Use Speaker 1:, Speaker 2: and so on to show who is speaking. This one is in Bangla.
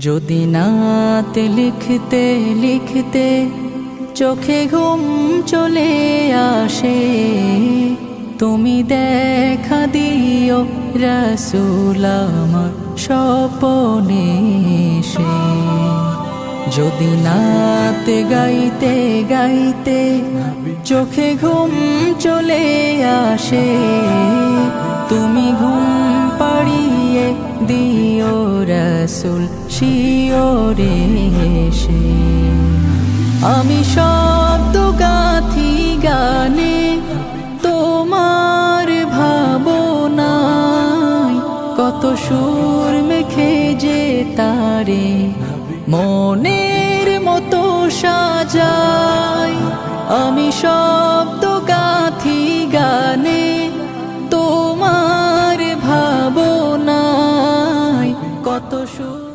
Speaker 1: যদি নাতে লিখতে লিখতে চোখে ঘুম চলে আসে, তুমি দেখা দিও রসুল স্বপনে সে যদি নাতে গাইতে গাইতে চোখে ঘুম চলে আসে দিও রসুল, শিওরে সে আমি শব্দ গাথি গানে তোমার ভাবনায় কত সুর মেখে যে তারে, মনের মতো সাজাই আমি শব্দ পশু